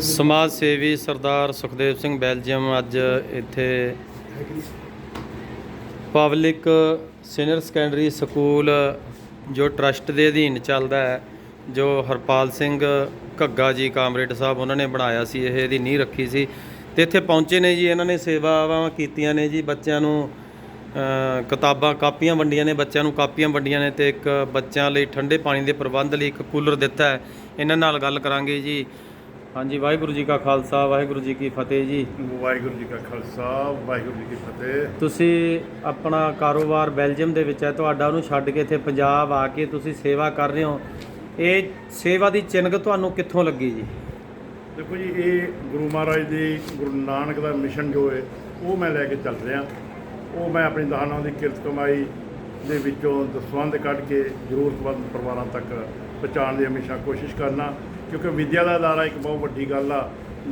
ਸਮਾਜ ਸੇਵੀ ਸਰਦਾਰ ਸੁਖਦੇਵ ਸਿੰਘ ਬੈਲਜੀਅਮ ਅੱਜ ਇੱਥੇ ਪਬਲਿਕ ਸੀਨੀਅਰ ਸੈਕੰਡਰੀ ਸਕੂਲ, ਜੋ ਟਰਸਟ ਦੇ ਅਧੀਨ ਚੱਲਦਾ ਹੈ, ਜੋ ਹਰਪਾਲ ਸਿੰਘ ਘੱਗਾ ਜੀ ਕਾਮਰੇਡ ਸਾਹਿਬ ਉਹਨਾਂ ਨੇ ਬਣਾਇਆ ਸੀ, ਇਹ ਇਹਦੀ ਨੀਂਹ ਰੱਖੀ ਸੀ ਤੇ ਇੱਥੇ ਪਹੁੰਚੇ ਨੇ ਜੀ, ਇਹਨਾਂ ਨੇ ਸੇਵਾਵਾਂ ਕੀਤੀਆਂ ਨੇ ਜੀ, ਬੱਚਿਆਂ ਨੂੰ ਕਿਤਾਬਾਂ ਕਾਪੀਆਂ ਵੰਡੀਆਂ ਨੇ ਬੱਚਿਆਂ ਨੂੰ ਕਾਪੀਆਂ ਵੰਡੀਆਂ ਨੇ ਤੇ ਇੱਕ ਬੱਚਿਆਂ ਲਈ ਠੰਡੇ ਪਾਣੀ ਦੇ ਪ੍ਰਬੰਧ ਲਈ ਇੱਕ ਕੂਲਰ ਦਿੱਤਾ ਹੈ। ਇਹਨਾਂ ਨਾਲ ਗੱਲ ਕਰਾਂਗੇ ਜੀ। ਹਾਂਜੀ ਵਾਹਿਗੁਰੂ ਜੀ ਕਾ ਖਾਲਸਾ ਵਾਹਿਗੁਰੂ ਜੀ ਕੀ ਫਤਿਹ ਜੀ। ਵਾਹਿਗੁਰੂ ਜੀ ਕਾ ਖਾਲਸਾ ਵਾਹਿਗੁਰੂ ਜੀ ਕੀ ਫਤਿਹ। ਤੁਸੀਂ ਆਪਣਾ ਕਾਰੋਬਾਰ ਬੈਲਜੀਅਮ ਦੇ ਵਿੱਚ ਹੈ ਤੁਹਾਡਾ ਉਹਨੂੰ ਛੱਡ ਕੇ ਇੱਥੇ ਪੰਜਾਬ ਆ ਕੇ ਤੁਸੀਂ ਸੇਵਾ ਕਰ ਰਹੇ ਹੋ। ਇਹ ਸੇਵਾ ਦੀ ਚਿੰਨ੍ਹ ਤੁਹਾਨੂੰ ਕਿੱਥੋਂ ਲੱਗੀ ਜੀ? ਦੇਖੋ ਜੀ ਇਹ ਗੁਰੂ ਮਹਾਰਾਜ ਦੇ ਗੁਰੂ ਨਾਨਕ ਦਾ ਮਿਸ਼ਨ ਜੋ ਹੈ ਉਹ ਮੈਂ ਲੈ ਕੇ ਚੱਲ ਰਿਹਾ। ਉਹ ਮੈਂ ਆਪਣੀ ਦਾਨਾਂ ਦੀ ਕਿਰਤ ਕਮਾਈ ਦੇ ਵਿੱਚੋਂ ਦਸਵੰਧ ਕੱਢ ਕੇ ਜ਼ਰੂਰਤਮੰਦ ਪਰਿਵਾਰਾਂ ਤੱਕ ਪਹੁੰਚਾਉਣ ਦੀ ਹਮੇਸ਼ਾ ਕੋਸ਼ਿਸ਼ ਕਰਨਾ, ਕਿਉਂਕਿ ਵਿਦਿਆ ਦਾ ਅਦਾਰਾ ਇੱਕ ਬਹੁਤ ਵੱਡੀ ਗੱਲ ਆ।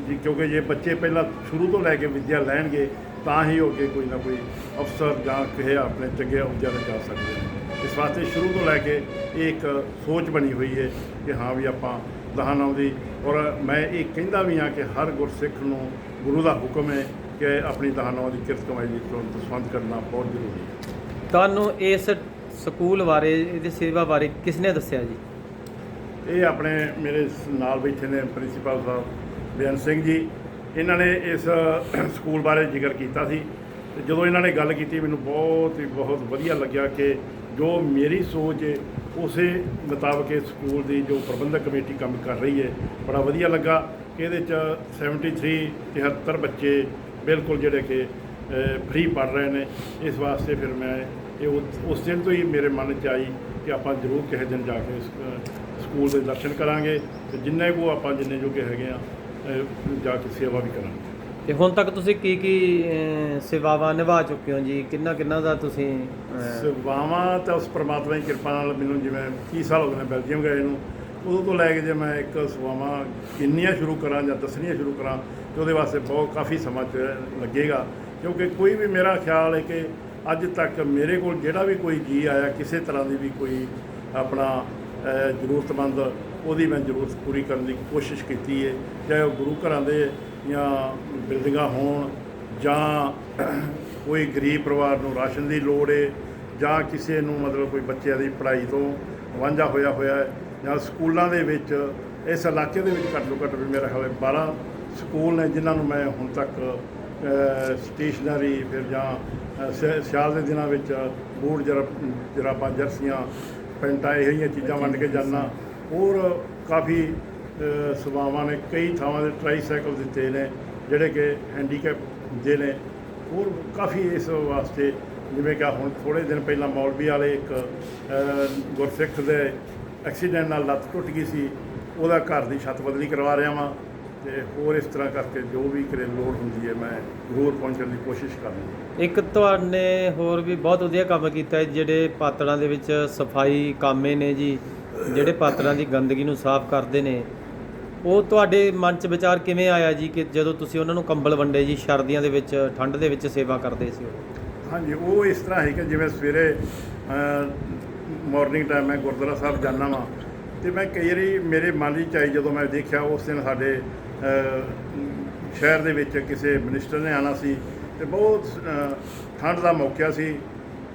ਜੀ, ਕਿਉਂਕਿ ਜੇ ਬੱਚੇ ਪਹਿਲਾਂ ਸ਼ੁਰੂ ਤੋਂ ਲੈ ਕੇ ਵਿਦਿਆ ਲੈਣਗੇ, ਤਾਂ ਹੀ ਹੋ ਕੇ ਕੋਈ ਨਾ ਕੋਈ ਅਫਸਰ ਜਾਂ ਕਿਸੇ ਆਪਣੇ ਚੰਗੇ ਅਹੁਦਿਆਂ ਤੇ ਜਾ ਸਕਦੇ ਨੇ। ਇਸ ਵਾਸਤੇ ਸ਼ੁਰੂ ਤੋਂ ਲੈ ਕੇ ਇਹ ਇੱਕ ਸੋਚ ਬਣੀ ਹੋਈ ਹੈ ਕਿ ਹਾਂ ਵੀ ਆਪਾਂ ਦਹਾਨਾਂ ਦੀ, ਔਰ ਮੈਂ ਇਹ ਕਹਿੰਦਾ ਵੀ ਹਾਂ ਕਿ ਹਰ ਗੁਰਸਿੱਖ ਨੂੰ ਗੁਰੂ ਦਾ ਹੁਕਮ ਹੈ ਕਿ ਆਪਣੀ ਦਹਾਨਾਂ ਦੀ ਕਿਰਤ ਕਮਾਈ ਦੀ ਤੁਰੰਤ ਦਸਵੰਧ ਕਰਨਾ ਬਹੁਤ ਜ਼ਰੂਰੀ ਹੈ। ਤੁਹਾਨੂੰ ਇਸ ਸਕੂਲ ਬਾਰੇ ਇਹਦੀ ਸੇਵਾ ਬਾਰੇ ਕਿਸ ਨੇ ਦੱਸਿਆ ਜੀ? ਇਹ ਆਪਣੇ ਮੇਰੇ ਨਾਲ ਬੈਠੇ ਨੇ ਪ੍ਰਿੰਸੀਪਲ ਸਾਹਿਬ ਬੇਅੰਤ ਸਿੰਘ ਜੀ। ਇਹਨਾਂ ਨੇ ਇਸ ਸਕੂਲ ਬਾਰੇ ਜ਼ਿਕਰ ਕੀਤਾ ਸੀ। ਤੇ ਜਦੋਂ ਇਹਨਾਂ ਨੇ ਗੱਲ ਕੀਤੀ ਮੈਨੂੰ ਬਹੁਤ ਹੀ ਬਹੁਤ ਵਧੀਆ ਲੱਗਿਆ ਕਿ ਜੋ ਮੇਰੀ ਸੋਚ ਹੈ ਉਸੇ ਮੁਤਾਬਕ ਇਹ ਸਕੂਲ ਦੀ ਜੋ ਪ੍ਰਬੰਧਕ ਕਮੇਟੀ ਕੰਮ ਕਰ ਰਹੀ ਹੈ ਬੜਾ ਵਧੀਆ ਲੱਗਾ। ਕਿ ਇਹਦੇ ਚ 73 73 ਬੱਚੇ ਬਿਲਕੁਲ ਜਿਹੜੇ ਕਿ ਫ੍ਰੀ ਪੜ ਰਹੇ ਨੇ ਇਸ ਵਾਸਤੇ ਫਿਰ ਮੈਂ ਇਹ ਉਸ- ਦਿਨ ਤੋਂ ਹੀ ਮੇਰੇ ਮਨ 'ਚ ਆਈ ਕਿ ਆਪਾਂ ਜ਼ਰੂਰ ਕਿਸੇ ਦਿਨ ਜਾ ਕੇ ਸਕੂਲ ਦੇ ਦਰਸ਼ਨ ਕਰਾਂਗੇ ਤੇ ਜਿੰਨੇ ਕੋ ਆਪਾਂ ਜਿੰਨੇ ਜੋਗੇ ਹੈਗੇ ਆ ਜਾ ਕੇ ਸੇਵਾ ਵੀ ਕਰਾਂਗੇ। ਤੇ ਹੁਣ ਤੱਕ ਤੁਸੀਂ ਕੀ ਕੀ ਸੇਵਾਵਾਂ ਨਿਭਾ ਚੁੱਕੇ ਹੋ ਜੀ? ਕਿੰਨਾ ਕਿੰਨਾ ਦਾ ਤੁਸੀਂ ਸੇਵਾਵਾਂ ਤਾਂ ਉਸ ਪ੍ਰਮਾਤਮਾ ਦੀ ਕਿਰਪਾ ਨਾਲ ਮੈਨੂੰ ਜਿਵੇਂ 30 ਸਾਲ ਹੋ ਗਏ ਨੇ ਬੈਲਜੀਅਮ ਗਏ ਨੂੰ ਉਦੋਂ ਤੋਂ ਲੈ ਕੇ ਜੇ ਮੈਂ ਇੱਕ ਸੇਵਾਵਾਂ ਕਿੰਨੀਆਂ ਸ਼ੁਰੂ ਕਰਾਂ ਜਾਂ ਦੱਸਣੀਆਂ ਸ਼ੁਰੂ ਕਰਾਂ ਤੇ ਉਹਦੇ ਵਾਸਤੇ ਬਹੁਤ ਕਾਫੀ ਸਮਾਂ ਚ ਲੱਗੇਗਾ। ਕਿਉਂਕਿ ਕੋਈ ਵੀ ਮੇਰਾ ਖਿਆਲ ਹੈ ਕਿ ਅੱਜ ਤੱਕ ਮੇਰੇ ਕੋਲ ਜਿਹੜਾ ਵੀ ਕੋਈ ਜੀ ਆਇਆ, ਕਿਸੇ ਤਰ੍ਹਾਂ ਦੀ ਵੀ ਕੋਈ ਆਪਣਾ ਜ਼ਰੂਰਤਮੰਦ, ਉਹਦੀ ਮੈਂ ਜ਼ਰੂਰਤ ਪੂਰੀ ਕਰਨ ਦੀ ਕੋਸ਼ਿਸ਼ ਕੀਤੀ ਹੈ ਚਾਹੇ ਉਹ ਗੁਰੂ ਘਰਾਂ ਦੇ ਜਾਂ ਬਿਲਡਿੰਗਾਂ ਹੋਣ ਜਾਂ ਕੋਈ ਗਰੀਬ ਪਰਿਵਾਰ ਨੂੰ ਰਾਸ਼ਨ ਦੀ ਲੋੜ ਹੈ ਜਾਂ ਕਿਸੇ ਨੂੰ ਮਤਲਬ ਕੋਈ ਬੱਚਿਆਂ ਦੀ ਪੜ੍ਹਾਈ ਤੋਂ ਵਾਂਝਾ ਹੋਇਆ ਹੋਇਆ ਹੈ ਜਾਂ ਸਕੂਲਾਂ ਦੇ ਵਿੱਚ, ਇਸ ਇਲਾਕੇ ਦੇ ਵਿੱਚ ਘੱਟ ਤੋਂ ਘੱਟ ਵੀ ਮੇਰਾ ਖਿਆਲ ਹੈ 12 ਸਕੂਲ ਨੇ ਜਿਨ੍ਹਾਂ ਨੂੰ ਮੈਂ ਹੁਣ ਤੱਕ ਸਟੇਸ਼ਨਰੀ ਫਿਰ ਜਾਂ ਸਿਆਲ ਦੇ ਦਿਨਾਂ ਵਿੱਚ ਬੂਟ ਜਰਾ, ਜਰਾਬਾਂ, ਜਰਸੀਆਂ, ਪੈਂਟਾਂ ਇਹੋ ਜਿਹੀਆਂ ਚੀਜ਼ਾਂ ਵੰਡ ਕੇ ਜਾਣਾ ਹੋਰ ਕਾਫੀ ਸੇਵਾਵਾਂ ਨੇ, ਕਈ ਥਾਵਾਂ ਦੇ ਟ੍ਰਾਈਸਾਈਕਲ ਦਿੱਤੇ ਨੇ, ਜਿਹੜੇ ਕਿ ਹੈਂਡੀਕੈਪ ਹੁੰਦੇ ਨੇ। ਹੋਰ ਕਾਫੀ ਇਸ ਵਾਸਤੇ, ਜਿਵੇਂ ਕਿ ਹੁਣ ਥੋੜੇ ਦਿਨ ਪਹਿਲਾਂ ਮੌਲਵੀ ਵਾਲੇ ਇੱਕ ਗੁਰਸਿੱਖ ਦੇ ਐਕਸੀਡੈਂਟ ਨਾਲ ਲੱਤ ਟੁੱਟ ਗਈ ਸੀ ਉਹਦਾ ਘਰ ਦੀ ਛੱਤ ਬਦਲੀ ਕਰਵਾ ਰਿਹਾ ਵਾਂ ਤੇ ਹੋਰ ਇਸ ਤਰ੍ਹਾਂ ਕਰਕੇ ਜੋ ਵੀ ਕਰੇ ਲੋੜ ਹੁੰਦੀ ਹੈ ਮੈਂ ਜ਼ਰੂਰ ਪਹੁੰਚਣ ਦੀ ਕੋਸ਼ਿਸ਼ ਕਰਨੀ ਇੱਕ ਤੁਹਾਨੇ ਹੋਰ ਵੀ ਬਹੁਤ ਵਧੀਆ ਕੰਮ ਕੀਤਾ ਹੈ ਜਿਹੜੇ ਪਾਤੜਾਂ ਦੇ ਵਿੱਚ ਸਫ਼ਾਈ ਕਾਮੇ ਨੇ ਜੀ ਜਿਹੜੇ ਪਾਤੜਾਂ ਦੀ ਗੰਦਗੀ ਨੂੰ ਸਾਫ਼ ਕਰਦੇ ਨੇ। ਉਹ ਤੁਹਾਡੇ ਮਨ 'ਚ ਵਿਚਾਰ ਕਿਵੇਂ ਆਇਆ ਜੀ ਕਿ ਜਦੋਂ ਤੁਸੀਂ ਉਹਨਾਂ ਨੂੰ ਕੰਬਲ ਵੰਡੇ ਜੀ ਸਰਦੀਆਂ ਦੇ ਵਿੱਚ ਠੰਡ ਦੇ ਵਿੱਚ ਸੇਵਾ ਕਰਦੇ ਸੀ ਹਾਂਜੀ ਉਹ ਇਸ ਤਰ੍ਹਾਂ ਹੈ ਕਿ ਜਿਵੇਂ ਸਵੇਰੇ ਮਾਰਨਿੰਗ ਟਾਈਮ ਮੈਂ ਗੁਰਦੁਆਰਾ ਸਾਹਿਬ ਜਾਂਦਾ ਵਾਂ ਤੇ ਮੈਂ ਕਈ ਵਾਰੀ ਮੇਰੇ ਮਨ ਦੀ ਆਈ ਜਦੋਂ ਮੈਂ ਦੇਖਿਆ ਉਸ ਦਿਨ ਸਾਡੇ ਸ਼ਹਿਰ ਦੇ ਵਿੱਚ ਕਿਸੇ ਮਿਨਿਸਟਰ ਨੇ ਆਣਾ ਸੀ ਤੇ ਬਹੁਤ ਠੰਡ ਦਾ ਮੌਕਾ ਸੀ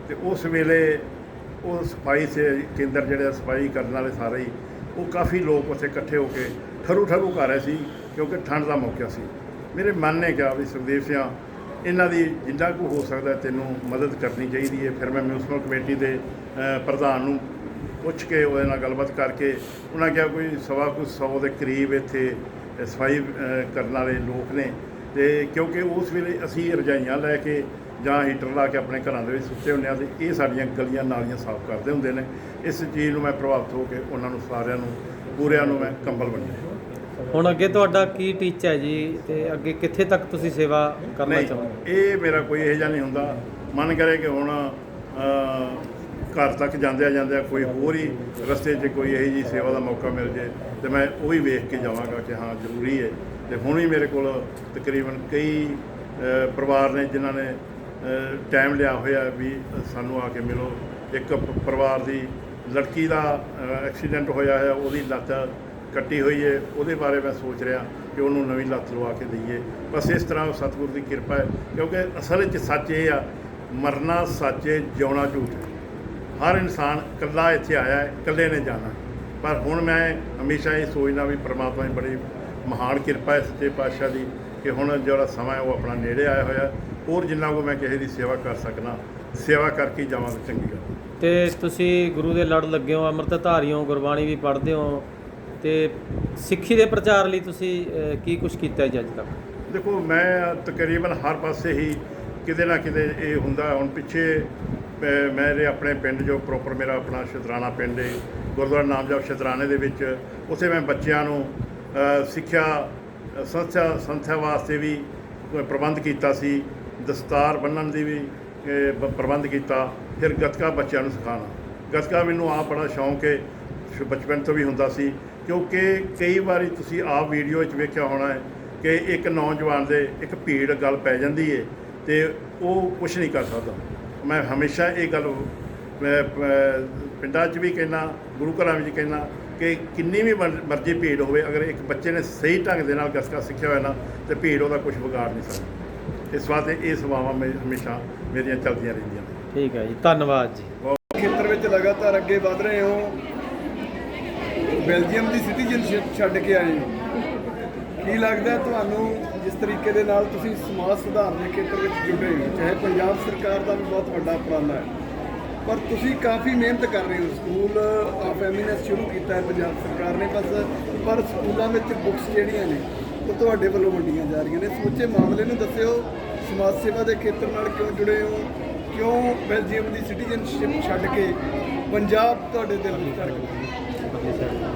ਤੇ ਉਸ ਵੇਲੇ ਉਹ ਸਫ਼ਾਈ ਸੇ ਕੇਂਦਰ ਜਿਹੜੇ ਆ ਸਫ਼ਾਈ ਕਰਨ ਵਾਲੇ ਸਾਰੇ ਹੀ, ਉਹ ਕਾਫੀ ਲੋਕ ਉੱਥੇ ਇਕੱਠੇ ਹੋ ਕੇ ਠਰੂ ਠਰੂ ਕਰ ਰਹੇ ਸੀ ਕਿਉਂਕਿ ਠੰਡ ਦਾ ਮੌਕਾ ਸੀ। ਮੇਰੇ ਮਨ ਨੇ ਕਿਹਾ ਵੀ ਸੁਖਦੇਵ ਸਿੰਘ ਇਹਨਾਂ ਦੀ ਜਿੰਨਾ ਕੁ ਹੋ ਸਕਦਾ ਤੈਨੂੰ ਮਦਦ ਕਰਨੀ ਚਾਹੀਦੀ ਹੈ। ਫਿਰ ਮੈਂ ਮਿਊਨਿਸਪਲ ਕਮੇਟੀ ਦੇ ਪ੍ਰਧਾਨ ਨੂੰ ਪੁੱਛ ਕੇ ਉਹਦੇ ਨਾਲ ਗੱਲਬਾਤ ਕਰਕੇ ਉਹਨਾਂ ਕਿਹਾ ਕੋਈ ਸਵਾ ਕੁ ਸੌ ਦੇ ਕਰੀਬ ਇੱਥੇ ਸਫ਼ਾਈ ਕਰਨ ਵਾਲੇ ਲੋਕ ਨੇ। ਤੇ ਕਿਉਂਕਿ ਉਸ ਵੇਲੇ ਅਸੀਂ ਰਜਾਈਆਂ ਲੈ ਕੇ ਜਾਂ ਹੀਟਰ ਲਾ ਕੇ ਆਪਣੇ ਘਰਾਂ ਦੇ ਵਿੱਚ ਸੁੱਤੇ ਹੁੰਦੇ ਹਾਂ ਤੇ ਇਹ ਸਾਡੀਆਂ ਗਲੀਆਂ ਨਾਲੀਆਂ ਸਾਫ਼ ਕਰਦੇ ਹੁੰਦੇ ਨੇ। ਇਸ ਚੀਜ਼ ਨੂੰ ਮੈਂ ਪ੍ਰਭਾਵਿਤ ਹੋ ਕੇ ਉਹਨਾਂ ਨੂੰ ਸਾਰਿਆਂ ਨੂੰ, ਪੂਰਿਆਂ ਨੂੰ ਮੈਂ ਕੰਬਲ ਵੰਡੇ ਹੁਣ ਅੱਗੇ ਤੁਹਾਡਾ ਕੀ ਟੀਚਾ ਹੈ ਜੀ ਤੇ ਅੱਗੇ ਕਿੱਥੇ ਤੱਕ ਤੁਸੀਂ ਸੇਵਾ ਕਰਨਾ ਨਹੀਂ ਚਾਹੋਗੇ? ਇਹ ਮੇਰਾ ਕੋਈ ਇਹੋ ਜਿਹਾ ਨਹੀਂ ਹੁੰਦਾ। ਮਨ ਕਰੇ ਕਿ ਹੁਣ ਘਰ ਤੱਕ ਜਾਂਦਿਆਂ ਜਾਂਦਿਆਂ ਕੋਈ ਹੋਰ ਹੀ ਰਸਤੇ 'ਚ ਕੋਈ ਇਹੋ ਜੀ ਸੇਵਾ ਦਾ ਮੌਕਾ ਮਿਲ ਜੇ ਤੇ ਮੈਂ ਉਹ ਵੀ ਵੇਖ ਕੇ ਜਾਵਾਂਗਾ ਕਿ ਹਾਂ ਜ਼ਰੂਰੀ ਹੈ। ਤੇ ਹੁਣ ਵੀ ਮੇਰੇ ਕੋਲ ਤਕਰੀਬਨ ਕਈ ਪਰਿਵਾਰ ਨੇ ਜਿਨ੍ਹਾਂ ਨੇ ਟਾਈਮ ਲਿਆ ਹੋਇਆ ਵੀ ਸਾਨੂੰ ਆ ਕੇ ਮਿਲੋ। ਇੱਕ ਪਰਿਵਾਰ ਦੀ ਲੜਕੀ ਦਾ ਐਕਸੀਡੈਂਟ ਹੋਇਆ ਹੈ ਉਹਦੀ ਲੱਤ ਕੱਟੀ ਹੋਈ ਹੈ, ਉਹਦੇ ਬਾਰੇ ਮੈਂ ਸੋਚ ਰਿਹਾ ਕਿ ਉਹਨੂੰ ਨਵੀਂ ਲੱਤ ਲਵਾ ਕੇ ਦਈਏ। ਬਸ ਇਸ ਤਰ੍ਹਾਂ ਸਤਿਗੁਰ ਦੀ ਕਿਰਪਾ ਹੈ, ਕਿਉਂਕਿ ਅਸਲ ਵਿੱਚ ਸੱਚ ਇਹ ਆ, ਮਰਨਾ ਸੱਚ ਹੈ, ਜਿਉਣਾ ਝੂਠ ਹੈ। ਹਰ ਇਨਸਾਨ ਇਕੱਲਾ ਇੱਥੇ ਆਇਆ ਹੈ, ਇਕੱਲੇ ਨੇ ਜਾਣਾ। ਪਰ ਹੁਣ ਮੈਂ ਹਮੇਸ਼ਾ ਇਹ ਸੋਚਦਾ ਵੀ ਪ੍ਰਮਾਤਮਾ ਦੀ ਬੜੀ ਮਹਾਨ ਕਿਰਪਾ ਹੈ ਸੱਚੇ ਪਾਤਸ਼ਾਹ ਦੀ, ਕਿ ਹੁਣ ਜਿਹੜਾ ਸਮਾਂ ਉਹ ਆਪਣਾ ਨੇੜੇ ਆਇਆ ਹੋਇਆ ਹੋਰ ਜਿੰਨਾ ਕੋ ਮੈਂ ਕਿਸੇ ਦੀ ਸੇਵਾ ਕਰ ਸਕਣਾ ਸੇਵਾ ਕਰਕੇ ਹੀ ਜਾਵਾਂ ਤਾਂ ਚੰਗੀ ਗੱਲ। ਤੇ ਤੁਸੀਂ ਗੁਰੂ ਦੇ ਲੜ ਲੱਗੇ ਹੋ ਅੰਮ੍ਰਿਤ ਹੋ, ਗੁਰਬਾਣੀ ਵੀ ਪੜ੍ਹਦੇ ਹੋ ਤੇ ਸਿੱਖੀ ਦੇ ਪ੍ਰਚਾਰ ਲਈ ਤੁਸੀਂ ਕੀ ਕੁਝ ਕੀਤਾ ਜੀ ਅੱਜ ਤੱਕ? ਦੇਖੋ, ਮੈਂ ਤਕਰੀਬਨ ਹਰ ਪਾਸੇ ਹੀ ਕਿਤੇ ਨਾ ਕਿਤੇ ਇਹ ਹੁੰਦਾ, ਹੁਣ ਪਿੱਛੇ ਮੇਰੇ ਆਪਣੇ ਪਿੰਡ ਜੋ ਪ੍ਰੋਪਰ ਮੇਰਾ ਆਪਣਾ ਸ਼ਤਰਾਣਾ ਪਿੰਡ ਹੈ ਗੁਰਦੁਆਰਾ ਨਾਮਜਪ ਸ਼ਤਰਾਣੇ ਦੇ ਵਿੱਚ, ਉੱਥੇ ਮੈਂ ਬੱਚਿਆਂ ਨੂੰ ਸਿੱਖਿਆ, ਸੰਸਥਾ ਸੰਸਥਾ ਵਾਸਤੇ ਵੀ ਪ੍ਰਬੰਧ ਕੀਤਾ ਸੀ, ਦਸਤਾਰ ਬੰਨਣ ਦੀ ਵੀ ਪ੍ਰਬੰਧ ਕੀਤਾ, ਫਿਰ ਗੱਤਕਾ ਬੱਚਿਆਂ ਨੂੰ ਸਿਖਾਉਣਾ। ਗੱਤਕਾ ਮੈਨੂੰ ਆਪ ਬੜਾ ਸ਼ੌਂਕ ਹੈ ਬਚਪਨ ਤੋਂ ਵੀ ਹੁੰਦਾ ਸੀ। ਕਿਉਂਕਿ ਕਈ ਵਾਰੀ ਤੁਸੀਂ ਆਪ ਵੀਡੀਓ ਵਿੱਚ ਵੇਖਿਆ ਹੋਣਾ ਹੈ ਕਿ ਇੱਕ ਨੌਜਵਾਨ ਦੇ ਇੱਕ ਭੀੜ ਗੱਲ ਪੈ ਜਾਂਦੀ ਹੈ ਤੇ ਉਹ ਕੁਝ ਨਹੀਂ ਕਰ ਸਕਦਾ। ਮੈਂ ਹਮੇਸ਼ਾ ਇਹ ਗੱਲ ਪਿੰਡਾਂ 'ਚ ਵੀ ਕਹਿਣਾ ਗੁਰੂ ਘਰਾਂ ਵਿੱਚ ਕਹਿਣਾ ਕਿ ਕਿੰਨੀ ਵੀ ਮਰ- ਮਰਜ਼ੀ ਭੀੜ ਹੋਵੇ ਅਗਰ ਇੱਕ ਬੱਚੇ ਨੇ ਸਹੀ ਢੰਗ ਦੇ ਨਾਲ ਗੱਤਕਾ ਸਿੱਖਿਆ ਹੋਇਆ ਨਾ ਤੇ ਭੀੜ ਉਹਦਾ ਕੁਝ ਵਿਗਾੜ ਨਹੀਂ ਸਕਦੀ। ਇਸ ਵਾਸਤੇ ਇਹ ਸੇਵਾਵਾਂ ਮੇ ਹਮੇਸ਼ਾ ਮੇਰੀਆਂ ਚੱਲਦੀਆਂ ਰਹਿੰਦੀਆਂ ਨੇ। ਠੀਕ ਹੈ ਜੀ ਧੰਨਵਾਦ ਜੀ। ਖੇਤਰ ਵਿੱਚ ਲਗਾਤਾਰ ਅੱਗੇ ਵਧ ਰਹੇ ਹੋ। ਬੈਲਜੀਅਮ ਦੀ ਸਿਟੀਜ਼ਨਸ਼ਿਪ ਛੱਡ ਕੇ ਆਏ ਹੋ। ਕੀ ਲੱਗਦਾ ਤੁਹਾਨੂੰ ਜਿਸ ਤਰੀਕੇ ਦੇ ਨਾਲ ਤੁਸੀਂ ਸਮਾਜ ਸੁਧਾਰ ਦੇ ਖੇਤਰ ਵਿੱਚ ਜੁੜੇ ਹੋ? ਚਾਹੇ ਪੰਜਾਬ ਸਰਕਾਰ ਦਾ ਵੀ ਬਹੁਤ ਵੱਡਾ ਉਪਰਾਲਾ ਹੈ, ਪਰ ਤੁਸੀਂ ਕਾਫੀ ਮਿਹਨਤ ਕਰ ਰਹੇ ਹੋ। ਸਕੂਲ ਆਫ ਐਮੀਨੈਂਸ ਸ਼ੁਰੂ ਕੀਤਾ ਹੈ ਪੰਜਾਬ ਸਰਕਾਰ ਨੇ, ਬਸ, ਪਰ ਸਕੂਲਾਂ ਵਿੱਚ ਬੁੱਕਸ ਜਿਹੜੀਆਂ ਨੇ, ਉਹ ਤੁਹਾਡੇ ਵੱਲੋਂ ਵੰਡੀਆਂ ਜਾ ਰਹੀਆਂ ਨੇ। ਸਮੁੱਚੇ ਮਾਮਲੇ ਨੂੰ ਦੱਸਿਓ, ਸਮਾਜ ਸੇਵਾ ਦੇ ਖੇਤਰ ਨਾਲ ਕਿਉਂ ਜੁੜੇ ਹੋ? ਕਿਉਂ ਬੈਲਜੀਅਮ ਦੀ ਸਿਟੀਜ਼ਨਸ਼ਿਪ ਛੱਡ ਕੇ ਪੰਜਾਬ ਤੁਹਾਡੇ ਦਿਲ ਵਿੱਚ ਧੜਕਦਾ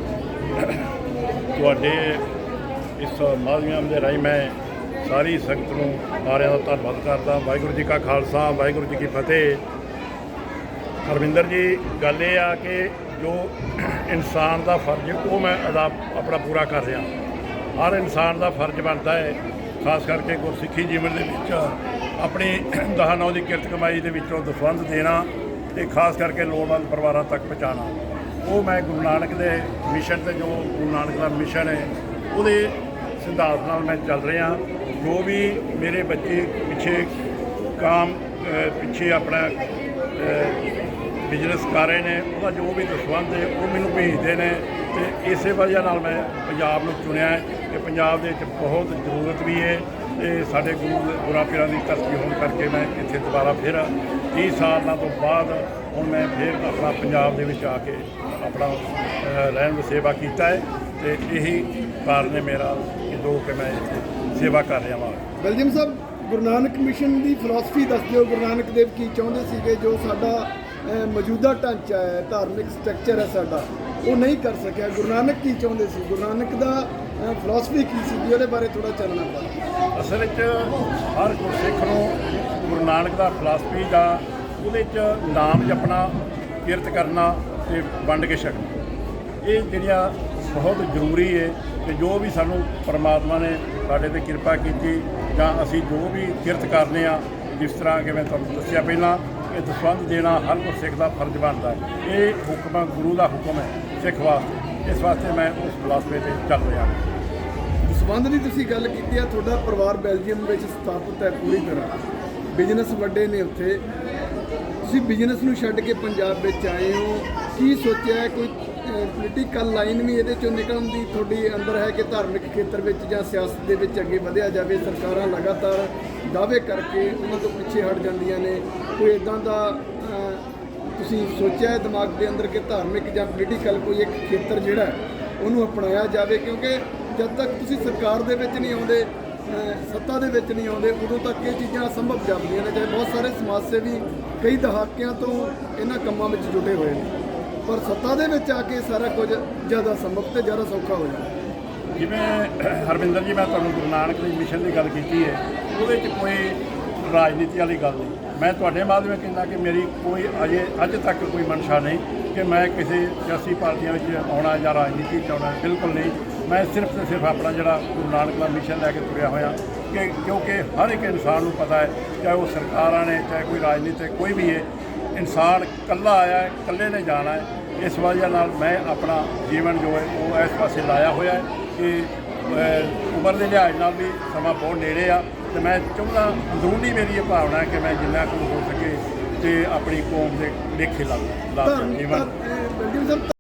ਤੁਹਾਡੇ ਇਸ ਮਾਧਿਅਮ ਦੇ ਰਾਹੀਂ ਮੈਂ ਸਾਰੀ ਸੰਗਤ ਨੂੰ ਸਾਰਿਆਂ ਦਾ ਧੰਨਵਾਦ ਕਰਦਾ। ਵਾਹਿਗੁਰੂ ਜੀ ਕਾ ਖਾਲਸਾ, ਵਾਹਿਗੁਰੂ ਜੀ ਕੀ ਫਤਿਹ। ਹਰਵਿੰਦਰ ਜੀ, ਗੱਲ ਇਹ ਆ ਕਿ ਜੋ ਇਨਸਾਨ ਦਾ ਫਰਜ਼ ਉਹ ਮੈਂ ਅਦਾ ਆਪਣਾ ਪੂਰਾ ਕਰ ਰਿਹਾ। ਹਰ ਇਨਸਾਨ ਦਾ ਫਰਜ਼ ਬਣਦਾ ਹੈ, ਖਾਸ ਕਰਕੇ ਗੁਰਸਿੱਖੀ ਜੀਵਨ ਦੇ ਵਿੱਚ ਆਪਣੀ ਦਹਾਨੌ ਦੀ ਕਿਰਤ ਕਮਾਈ ਦੇ ਵਿੱਚੋਂ ਦਸਵੰਧ ਦੇਣਾ ਤੇ ਖਾਸ ਕਰਕੇ ਲੋੜਵੰਦ ਪਰਿਵਾਰਾਂ ਤੱਕ ਪਹੁੰਚਾਉਣਾ। ਉਹ ਮੈਂ ਗੁਰੂ ਨਾਨਕ ਦੇ ਮਿਸ਼ਨ ਤੇ ਜੋ ਗੁਰੂ ਨਾਨਕ ਦਾ ਮਿਸ਼ਨ ਹੈ, ਉਹਦੇ ਸਿਧਾਂਤ ਨਾਲ ਮੈਂ ਚੱਲ ਰਿਹਾ। ਜੋ ਵੀ ਮੇਰੇ ਬੱਚੇ ਪਿੱਛੇ ਕਾਮ ਪਿੱਛੇ ਆਪਣਾ ਬਿਜ਼ਨਸ ਕਰ ਰਹੇ ਨੇ, ਉਹਦਾ ਜੋ ਵੀ ਦਸਵੰਧ ਹੈ, ਉਹ ਮੈਨੂੰ ਭੇਜਦੇ ਨੇ ਤੇ ਇਸੇ ਵਜ੍ਹਾ ਨਾਲ ਮੈਂ ਪੰਜਾਬ ਨੂੰ ਚੁਣਿਆ ਹੈ ਕਿ ਪੰਜਾਬ ਦੇ ਵਿੱਚ ਬਹੁਤ ਜ਼ਰੂਰਤ ਵੀ ਹੈ ਤੇ ਸਾਡੇ ਗੁਰੂ ਗੁਰਾਂ ਪੀਰਾਂ ਦੀ ਧਰਤੀ ਹੋਣ ਕਰਕੇ ਮੈਂ ਇੱਥੇ ਦੁਬਾਰਾ ਫਿਰ 30 ਸਾਲਾਂ ਤੋਂ ਬਾਅਦ ਹੁਣ ਮੈਂ ਫਿਰ ਆਪਣਾ ਪੰਜਾਬ ਦੇ ਵਿੱਚ ਆ ਕੇ ਆਪਣਾ ਰਹਿਣ ਸੇਵਾ ਕੀਤਾ ਹੈ ਤੇ ਇਹੀ ਕਾਰਨ ਹੈ ਮੇਰਾ ਕਿ ਜੋ ਕਿ ਮੈਂ ਇੱਥੇ ਸੇਵਾ ਕਰ ਰਿਹਾ ਹਾਂ ਬਲਜੀਤ ਸਾਹਿਬ, ਗੁਰੂ ਨਾਨਕ ਮਿਸ਼ਨ ਦੀ ਫਿਲਾਸਫੀ ਦੱਸ ਦਿਓ। ਗੁਰੂ ਨਾਨਕ ਦੇਵ ਕੀ ਚਾਹੁੰਦੇ ਸੀਗੇ? ਜੋ ਸਾਡਾ ਮੌਜੂਦਾ ਢਾਂਚਾ ਹੈ, ਧਾਰਮਿਕ ਸਟਰਕਚਰ ਹੈ ਸਾਡਾ, ਉਹ ਨਹੀਂ ਕਰ ਸਕਿਆ। ਗੁਰੂ ਨਾਨਕ ਕੀ ਚਾਹੁੰਦੇ ਸੀ? ਗੁਰੂ ਨਾਨਕ ਦਾ ਫਿਲਾਸਫੀ ਕੀ ਸੀ? ਉਹਦੇ ਬਾਰੇ ਥੋੜਾ ਚੱਲਣਾ ਪਾ। ਅਸਲ ਵਿੱਚ ਹਰ ਗੁਰਸਿੱਖ ਨੂੰ ਗੁਰੂ ਨਾਨਕ ਦਾ ਫਿਲਾਸਫੀ ਦਾ ਉਹਦੇ ਚ ਨਾਮ ਜਪਣਾ, ਕਿਰਤ ਕਰਨਾ ਤੇ ਵੰਡ ਕੇ ਛਕਣਾ। ਇਹ ਜਿਹੜੀਆਂ ਬਹੁਤ ਜ਼ਰੂਰੀ ਹੈ ਕਿ ਜੋ ਵੀ ਸਾਨੂੰ ਪਰਮਾਤਮਾ ਨੇ ਸਾਡੇ ਤੇ ਕਿਰਪਾ ਕੀਤੀ ਜਾਂ ਅਸੀਂ ਜੋ ਵੀ ਕਿਰਤ ਕਰਨੇ ਆ, ਜਿਸ ਤਰ੍ਹਾਂ ਕਿ ਮੈਂ ਤੁਹਾਨੂੰ ਦੱਸਿਆ ਪਹਿਲਾਂ, ਇਹ ਦਸਵੰਧ ਦੇਣਾ ਹਰ ਗੁਰਸਿੱਖ ਦਾ ਫਰਜ਼ ਬਣਦਾ ਇਹ ਹੁਕਮ ਗੁਰੂ ਦਾ ਹੁਕਮ ਹੈ ਸਿੱਖ ਵਾਸਤੇ। ਇਸ ਵਾਸਤੇ ਮੈਂ ਉਸ ਫਿਲਾਸਫੀ ਤੇ ਚੱਲ ਰਿਹਾ ਹਾਂ। ਸੰਬੰਧ ਦੀ ਤੁਸੀਂ ਗੱਲ ਕੀਤੀ ਆ, ਤੁਹਾਡਾ ਪਰਿਵਾਰ ਬੈਲਜੀਅਮ ਵਿੱਚ ਸਥਾਪਿਤ ਹੈ ਪੂਰੀ ਤਰ੍ਹਾਂ। ਬਿਜ਼ਨਸ ਵੱਡੇ ਨੇ ਉੱਥੇ। ਤੁਸੀਂ ਬਿਜ਼ਨਸ ਨੂੰ ਛੱਡ ਕੇ ਪੰਜਾਬ ਵਿੱਚ ਆਏ ਹੋ। ਕੀ ਸੋਚਿਆ ਹੈ? ਕੋਈ ਪੋਲੀਟੀਕਲ ਲਾਈਨ ਵੀ ਇਹਦੇ ਚੋਂ ਨਿਕਲਣ ਦੀ? ਤੁਹਾਡੀ ਅੰਦਰ ਹੈ ਕਿ ਧਾਰਮਿਕ ਖੇਤਰ ਵਿੱਚ ਜਾਂ ਸਿਆਸਤ ਦੇ ਵਿੱਚ ਅੱਗੇ ਵਧਿਆ ਜਾਵੇ? ਸਰਕਾਰਾਂ ਲਗਾਤਾਰ ਦਾਅਵੇ ਕਰਕੇ ਉਹਨਾਂ ਤੋਂ ਪਿੱਛੇ ਹਟ ਜਾਂਦੀਆਂ ਨੇ। ਕੋਈ ਇਦਾਂ ਦਾ ਤੁਸੀਂ ਸੋਚਿਆ ਦਿਮਾਗ ਦੇ ਅੰਦਰ ਕਿ ਧਾਰਮਿਕ ਜਾਂ ਪੋਲੀਟੀਕਲ ਕੋਈ ਇੱਕ ਖੇਤਰ ਜਿਹੜਾ ਉਹਨੂੰ ਅਪਣਾਇਆ ਜਾਵੇ? ਕਿਉਂਕਿ ਜਦ ਤੱਕ ਤੁਸੀਂ ਸਰਕਾਰ ਦੇ ਵਿੱਚ ਨਹੀਂ ਆਉਂਦੇ ਸੱਤਾ ਦੇ ਵਿੱਚ ਨਹੀਂ ਆਉਂਦੇ, ਉਦੋਂ ਤੱਕ ਇਹ ਚੀਜ਼ਾਂ ਅਸੰਭਵ ਜਾਪਦੀਆਂ ਨੇ। ਚਾਹੇ ਬਹੁਤ ਸਾਰੇ ਸਮਾਜ ਸੇਵੀ ਕਈ ਦਹਾਕਿਆਂ ਤੋਂ ਇਹਨਾਂ ਕੰਮਾਂ ਵਿੱਚ ਜੁਟੇ ਹੋਏ ਨੇ। ਪਰ ਸੱਤਾ ਦੇ ਵਿੱਚ ਆ ਕੇ ਸਾਰਾ ਕੁਝ ਜ਼ਿਆਦਾ ਸੰਭਵ ਤੇ ਜ਼ਿਆਦਾ ਸੌਖਾ ਹੋ ਜਾਂਦਾ। ਜਿਵੇਂ ਹਰਵਿੰਦਰ ਜੀ, ਮੈਂ ਤੁਹਾਨੂੰ ਗੁਰੂ ਨਾਨਕ ਦੇ ਮਿਸ਼ਨ ਦੀ ਗੱਲ ਕੀਤੀ ਹੈ, ਉਹਦੇ 'ਚ ਕੋਈ ਰਾਜਨੀਤੀ ਵਾਲੀ ਗੱਲ ਨਹੀਂ। ਮੈਂ ਤੁਹਾਡੇ ਮਾਧਿਅਮ ਕਹਿੰਦਾ ਕਿ ਮੇਰੀ ਕੋਈ ਅਜੇ, ਅੱਜ ਤੱਕ ਕੋਈ ਮਨਸ਼ਾ ਨਹੀਂ ਕਿ ਮੈਂ ਕਿਸੇ ਸਿਆਸੀ ਪਾਰਟੀਆਂ ਵਿੱਚ ਆਉਣਾ ਜਾਂ ਰਾਜਨੀਤੀ 'ਚ ਆਉਣਾ, ਬਿਲਕੁਲ ਨਹੀਂ। ਮੈਂ ਸਿਰਫ ਤੇ ਸਿਰਫ ਆਪਣਾ ਜਿਹੜਾ ਗੁਰੂ ਨਾਨਕ ਦਾ ਮਿਸ਼ਨ ਲੈ ਕੇ ਤੁਰਿਆ ਹੋਇਆ ਕਿ ਕਿਉਂਕਿ ਹਰ ਇੱਕ ਇਨਸਾਨ ਨੂੰ ਪਤਾ ਹੈ ਚਾਹੇ ਉਹ ਸਰਕਾਰਾਂ ਨੇ ਚਾਹੇ ਕੋਈ ਰਾਜਨੀਤੀ ਕੋਈ ਵੀ ਹੈ ਇਨਸਾਨ ਇਕੱਲਾ ਆਇਆ ਹੈ ਇਕੱਲੇ ਨੇ ਜਾਣਾ ਹੈ। ਇਸ ਵਜ੍ਹਾ ਨਾਲ ਮੈਂ ਆਪਣਾ ਜੀਵਨ ਜੋ ਹੈ ਉਹ ਇਸ ਪਾਸੇ ਲਾਇਆ ਹੋਇਆ ਹੈ ਕਿ ਉਮਰ ਦੇ ਲਿਹਾਜ਼ ਨਾਲ ਵੀ ਸਮਾਂ ਬਹੁਤ ਨੇੜੇ ਆ ਤੇ ਮੈਂ ਚਾਹੁੰਦਾ ਅੰਦਰੂਨੀ ਮੇਰੀ ਇਹ ਭਾਵਨਾ ਹੈ ਕਿ ਮੈਂ ਜਿੰਨਾ ਕੁ ਹੋ ਸਕੇ ਤੇ ਆਪਣੀ ਕੌਮ ਦੇ ਲੇਖੇ ਲਾ ਲਾ ਜੀਵਨ